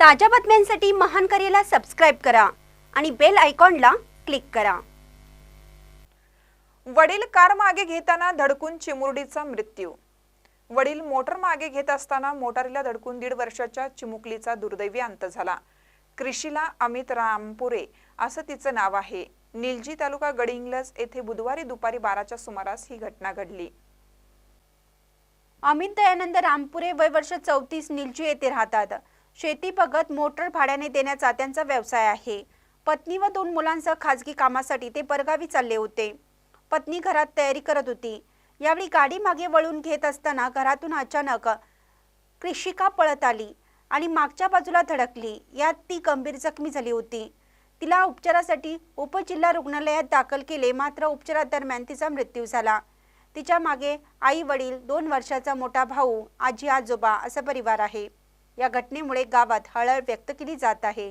ताज्या बातम्यांसाठी महान करेला सबस्क्राईब करा आणि बेल आयकॉनला क्लिक करा. वडील कार मागे घेताना धडकून चिमुरडीचा मृत्यू. वडील मोटर मागे घेत असताना मोटारीला धडकून दीड वर्षाच्या चिमुकलीचा दुर्दैवी अंत झाला. क्रिशिला अमित रामपुरे असं तिचं नाव आहे. निलजी तालुका गडिंग्लज येथे बुधवारी दुपारी बाराच्या सुमारास ही घटना घडली. अमित दयानंद रामपुरे वय वर्ष चौतीस निलजी येथे राहतात. शेतीबगत मोटर भाड्याने देण्याचा त्यांचा व्यवसाय आहे. पत्नी व दोन मुलांसह खाजगी कामासाठी ते परगावी चालले होते. पत्नी घरात तयारी करत होती. यावेळी गाडी मागे वळून घेत असताना घरातून अचानक कृषिका पळत आली आणि मागच्या बाजूला धडकली. यात ती गंभीर जखमी झाली होती. तिला उपचारासाठी उपजिल्हा रुग्णालयात दाखल केले. मात्र उपचारादरम्यान तिचा मृत्यू झाला. तिच्यामागे आई वडील दोन वर्षाचा मोठा भाऊ आजी आजोबा असा परिवार आहे. या घटनेमुळे गावात हळहळ व्यक्त केली जात आहे.